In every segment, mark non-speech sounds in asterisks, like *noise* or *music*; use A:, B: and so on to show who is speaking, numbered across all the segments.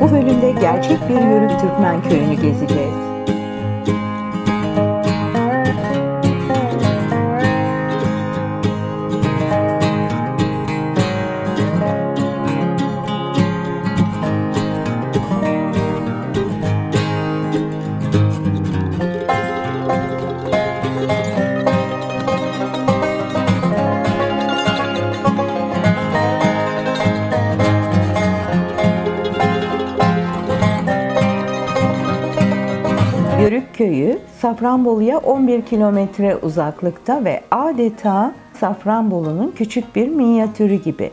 A: Bu bölümde gerçek bir Yörük Türkmen köyünü gezeceğiz. Yörük köyü Safranbolu'ya 11 kilometre uzaklıkta ve adeta Safranbolu'nun küçük bir minyatürü gibi.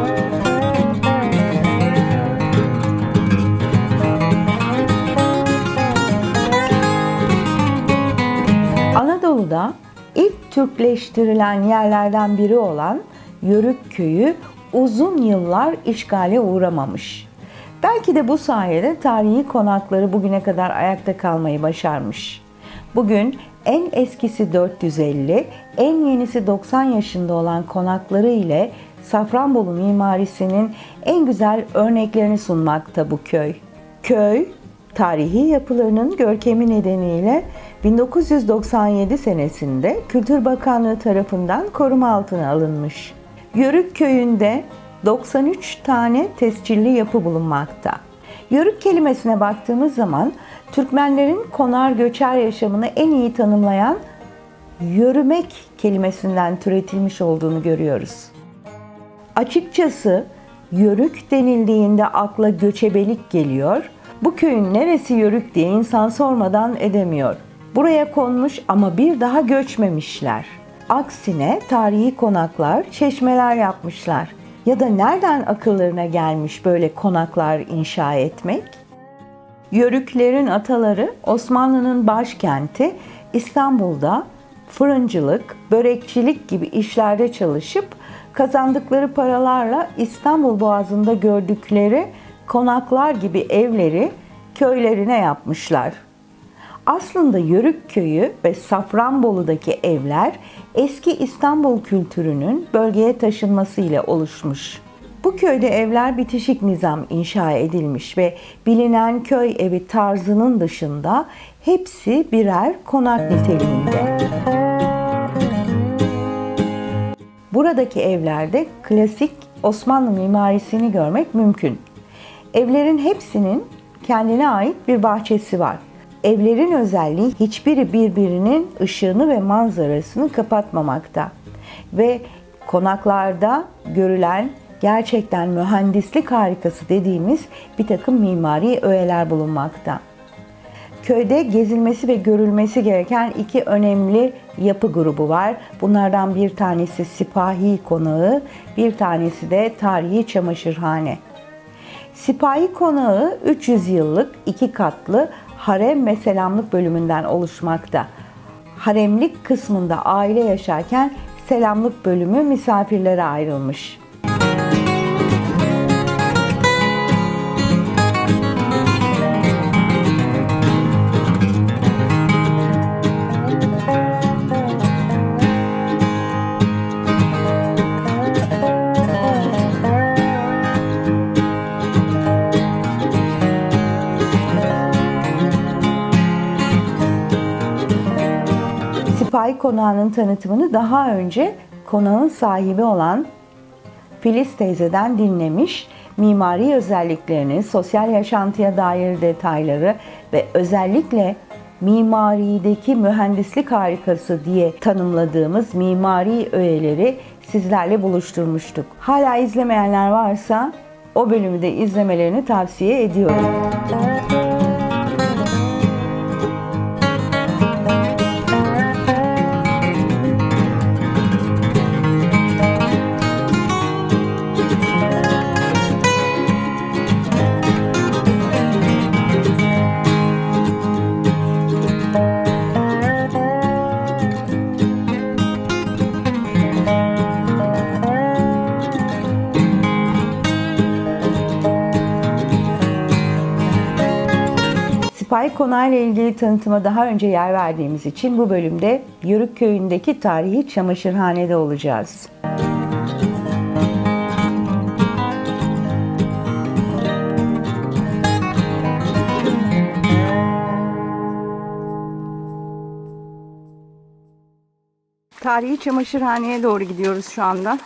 A: Anadolu'da ilk Türkleştirilen yerlerden biri olan Yörük köyü uzun yıllar işgale uğramamış. Belki de bu sayede tarihi konakları bugüne kadar ayakta kalmayı başarmış. Bugün en eskisi 450, en yenisi 90 yaşında olan konakları ile Safranbolu mimarisinin en güzel örneklerini sunmakta bu köy. Köy, tarihi yapılarının görkemi nedeniyle 1997 senesinde Kültür Bakanlığı tarafından koruma altına alınmış. Yörük köyünde 93 tane tescilli yapı bulunmakta. Yörük kelimesine baktığımız zaman Türkmenlerin konar göçer yaşamını en iyi tanımlayan yürümek kelimesinden türetilmiş olduğunu görüyoruz. Açıkçası yörük denildiğinde akla göçebelik geliyor. Bu köyün neresi yörük diye insan sormadan edemiyor. Buraya konmuş ama bir daha göçmemişler. Aksine tarihi konaklar, çeşmeler yapmışlar. Ya da nereden akıllarına gelmiş böyle konaklar inşa etmek? Yörüklerin ataları Osmanlı'nın başkenti İstanbul'da fırıncılık, börekçilik gibi işlerde çalışıp kazandıkları paralarla İstanbul Boğazı'nda gördükleri konaklar gibi evleri köylerine yapmışlar. Aslında Yörük köyü ve Safranbolu'daki evler eski İstanbul kültürünün bölgeye taşınması ile oluşmuş. Bu köyde evler bitişik nizam inşa edilmiş ve bilinen köy evi tarzının dışında hepsi birer konak niteliğinde. Buradaki evlerde klasik Osmanlı mimarisini görmek mümkün. Evlerin hepsinin kendine ait bir bahçesi var. Evlerin özelliği hiçbiri birbirinin ışığını ve manzarasını kapatmamakta. Ve konaklarda görülen gerçekten mühendislik harikası dediğimiz bir takım mimari öğeler bulunmakta. Köyde gezilmesi ve görülmesi gereken iki önemli yapı grubu var. Bunlardan bir tanesi Sipahi Konağı, bir tanesi de Tarihi Çamaşırhane. Sipahi Konağı 300 yıllık iki katlı harem ve selamlık bölümünden oluşmakta. Haremlik kısmında aile yaşarken selamlık bölümü misafirlere ayrılmış. Sipahi Konağı'nın tanıtımını daha önce konağın sahibi olan Filiz teyzeden dinlemiş, mimari özelliklerini, sosyal yaşantıya dair detayları ve özellikle mimarideki mühendislik harikası diye tanımladığımız mimari öğeleri sizlerle buluşturmuştuk. Hala izlemeyenler varsa o bölümü de izlemelerini tavsiye ediyorum. Sipahi konağıyla ilgili tanıtıma daha önce yer verdiğimiz için bu bölümde Yörük Köyü'ndeki tarihi çamaşırhanede olacağız. Tarihi çamaşırhaneye doğru gidiyoruz şu anda.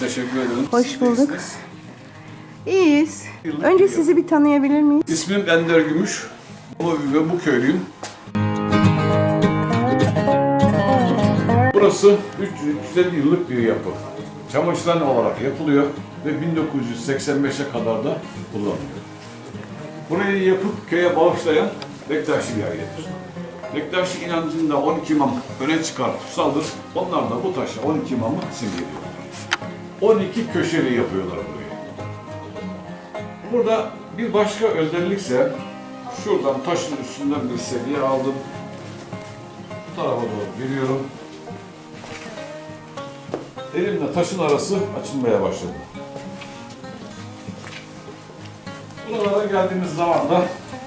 B: Teşekkür ederim.
A: Hoş bulduk.
B: iyisiniz.
A: İyiyiz.
B: Yıllık
A: Önce
B: bir
A: sizi bir tanıyabilir miyiz?
B: İsmim Ender Gümüş. Bu ve bu köylüyüm. Burası 350 yıllık bir yapı. Çamaşırhane olarak yapılıyor ve 1985'e kadar da kullanılıyor. Burayı yapıp köye bağışlayan Bektaşi bir ailedir. Bektaşi inancında 12 imam öne çıkar, kutsaldır. Onlar da bu taşa 12 imamı simgeliyorlar. 12 köşeli yapıyorlar burayı. Burada bir başka özellikse şuradan taşın üstünden bir seviye aldım. Bu tarafa doğru geliyorum. Elimle taşın arası açılmaya başladı. Buralara geldiğimiz zaman da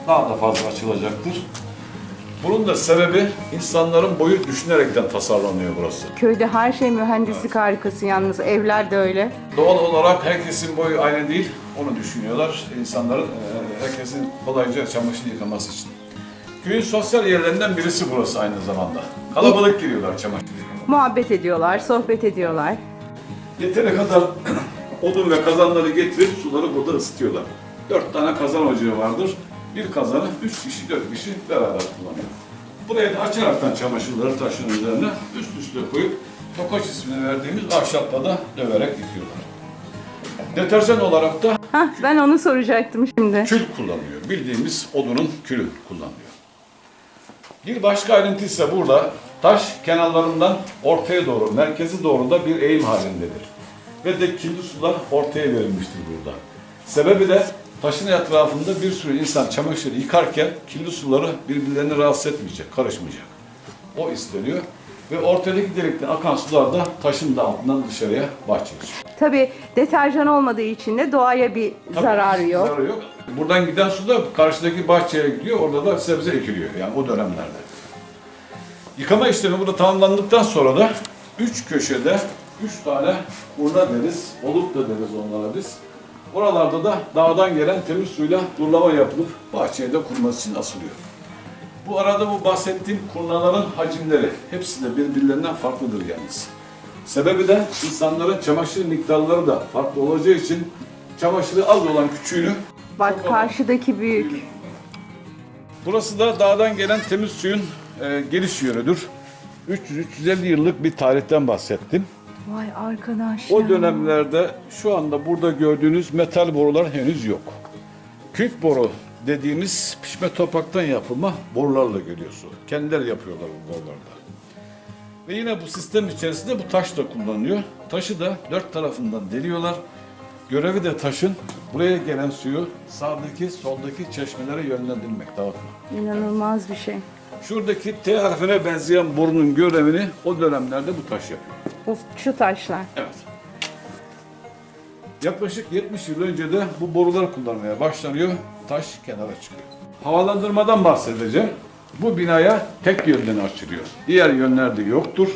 B: daha da fazla açılacaktır. Bunun da sebebi insanların boyu düşünerekten tasarlanıyor burası.
A: Köyde her şey mühendislik harikası yalnız. Evler de öyle.
B: Doğal olarak herkesin boyu aynı değil. Onu düşünüyorlar. İnsanların, e, herkesin kolayca çamaşır yıkaması için. Köyün sosyal yerlerinden birisi burası aynı zamanda. Kalabalık giriyorlar çamaşır yıkamaya.
A: Muhabbet ediyorlar, sohbet ediyorlar.
B: Yeteri kadar *clears throat* odun ve kazanları getirip suları burada ısıtıyorlar. Dört tane kazan ocağı vardır. Bir kazanı üç kişi, dört kişi beraber kullanıyor. Buraya da açaraktan çamaşırları taşın üzerine üst üste koyup tokaç ismini verdiğimiz ahşapla da döverek yıkıyorlar. Deterjan olarak da
A: Hah, ben onu soracaktım şimdi.
B: kül kullanılıyor. Bildiğimiz odunun külü kullanılıyor. Bir başka ayrıntı ise burada taş kenarlarından ortaya doğru, merkezi doğru da bir eğim halindedir. Ve de kirli sular ortaya verilmiştir burada. Sebebi de taşın etrafında bir sürü insan çamaşır yıkarken kirli suları birbirlerini rahatsız etmeyecek, karışmayacak. O isteniyor. Ve ortadaki delikten akan sular da taşın da altından dışarıya bahçeye çıkıyor.
A: Tabii deterjan olmadığı için de doğaya bir
B: Tabii,
A: zararı yok.
B: zararı yok. Buradan giden su da karşıdaki bahçeye gidiyor. Orada da sebze ekiliyor. Yani o dönemlerde. Yıkama işlemi burada tamamlandıktan sonra da üç köşede üç tane urna deriz. Oluk da deriz onlara biz. Oralarda da dağdan gelen temiz suyla durlama yapılıp bahçeye de kurması için asılıyor. Bu arada bu bahsettiğim kurnaların hacimleri hepsi de birbirlerinden farklıdır yalnız. Sebebi de insanların çamaşır miktarları da farklı olacağı için çamaşırı az olan küçüğünü
A: Bak karşıdaki büyük.
B: Burası da dağdan gelen temiz suyun e, geliş yönüdür. 300-350 yıllık bir tarihten bahsettim.
A: Vay arkadaş
B: O
A: ya.
B: dönemlerde şu anda burada gördüğünüz metal borular henüz yok. Kük boru dediğimiz pişme topraktan yapılma borularla geliyor su. Kendileri yapıyorlar bu borularda. Ve yine bu sistem içerisinde bu taş da kullanılıyor. Taşı da dört tarafından deliyorlar. Görevi de taşın buraya gelen suyu sağdaki soldaki çeşmelere yönlendirmek, dağıtmak.
A: İnanılmaz bir şey.
B: Şuradaki T harfine benzeyen borunun görevini o dönemlerde bu taş yapıyor.
A: Bu şu taşlar.
B: Evet. Yaklaşık 70 yıl önce de bu borular kullanmaya başlanıyor. Taş kenara çıkıyor. Havalandırmadan bahsedeceğim. Bu binaya tek yönden açılıyor. Diğer yönlerde yoktur.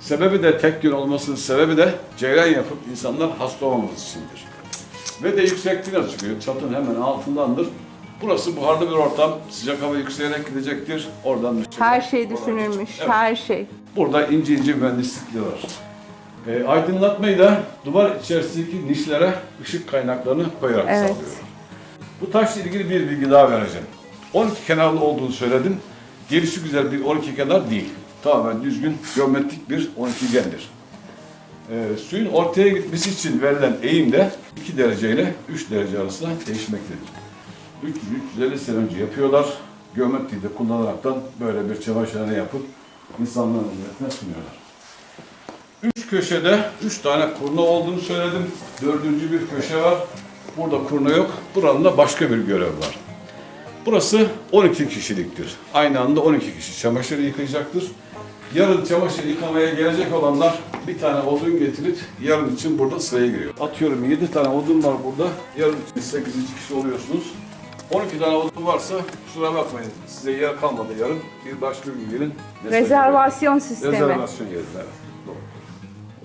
B: Sebebi de tek yön olmasının sebebi de ceryan yapıp insanlar hasta olmaması içindir. Ve de yüksekliğine çıkıyor. Çatının hemen altındandır. Burası buharlı bir ortam. Sıcak hava yükselerek gidecektir. Oradan
A: Her şey düşünülmüş,
B: Evet.
A: her şey.
B: Burada ince ince mühendislikleri var. E, aydınlatmayı da duvar içerisindeki nişlere ışık kaynaklarını koyarak
A: Evet.
B: sağlıyor. Bu taşla ilgili bir bilgi daha vereceğim. 12 kenarlı olduğunu söyledim. Gelişi güzel bir 12 kenar değil. Tamamen düzgün, geometrik bir 12 gendir. e, suyun ortaya gitmesi için verilen eğim de 2 derece ile 3 derece arasında değişmektedir. 300-350 sene önce yapıyorlar. Geometriyi de kullanaraktan böyle bir çamaşırhane yapıp insanların hizmetine sunuyorlar. Üç köşede üç tane kurna olduğunu söyledim. Dördüncü bir köşe var. Burada kurna yok. Buranın da başka bir görev var. Burası 12 kişiliktir. Aynı anda 12 kişi çamaşır yıkayacaktır. Yarın çamaşır yıkamaya gelecek olanlar bir tane odun getirip yarın için burada sıraya giriyor. Atıyorum 7 tane odun var burada. Yarın için 8. kişi oluyorsunuz. 12 tane odun varsa kusura bakmayın. Size yer kalmadı yarın. Bir başka gün gelin. mesaj
C: Rezervasyon sistemi.
B: verin. Rezervasyon yeri. Evet. Doğru.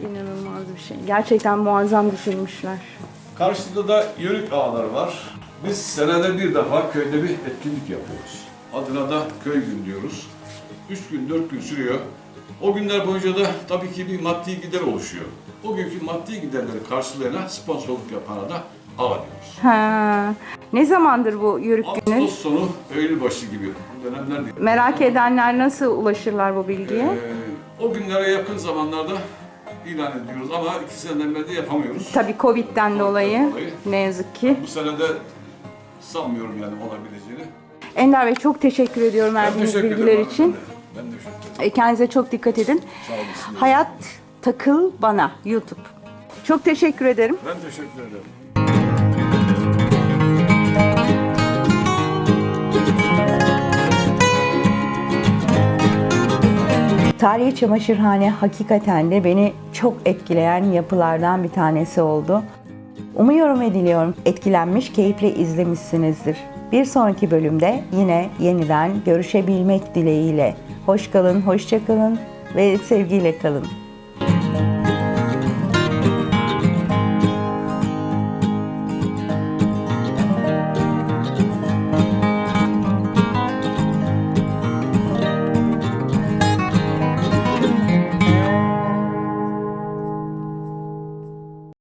C: İnanılmaz bir şey. Gerçekten muazzam düşünmüşler.
B: Karşıda da yörük ağları var. Biz senede bir defa köyde bir etkinlik yapıyoruz. Adına da köy gün diyoruz. Üç gün, dört gün sürüyor. O günler boyunca da tabii ki bir maddi gider oluşuyor. O günkü maddi giderleri karşılayana sponsorluk yapana da diyoruz.
C: Ha. Ne zamandır bu yörük günü?
B: Ağustos sonu, Eylül başı gibi dönemler değil.
C: Merak edenler nasıl ulaşırlar bu bilgiye?
B: Ee, o günlere yakın zamanlarda ilan ediyoruz ama iki seneden beri de yapamıyoruz.
C: Tabii Covid'den dolayı
B: dolayı.
C: ne yazık ki.
B: Bu sene de sanmıyorum yani olabileceğini.
C: Ender Bey çok teşekkür ediyorum verdiğiniz
B: teşekkür
C: bilgiler
B: ederim.
C: için.
B: Ben de, ben de teşekkür ederim.
C: Kendinize çok dikkat edin.
B: Sağ.
C: Hayat takıl bana YouTube. Çok teşekkür ederim.
B: Ben teşekkür ederim.
A: Tarihi çamaşırhane hakikaten de beni çok etkileyen yapılardan bir tanesi oldu. Umuyorum ve diliyorum etkilenmiş, keyifle izlemişsinizdir. Bir sonraki bölümde yine yeniden görüşebilmek dileğiyle. Hoş kalın, hoşça kalın ve sevgiyle kalın.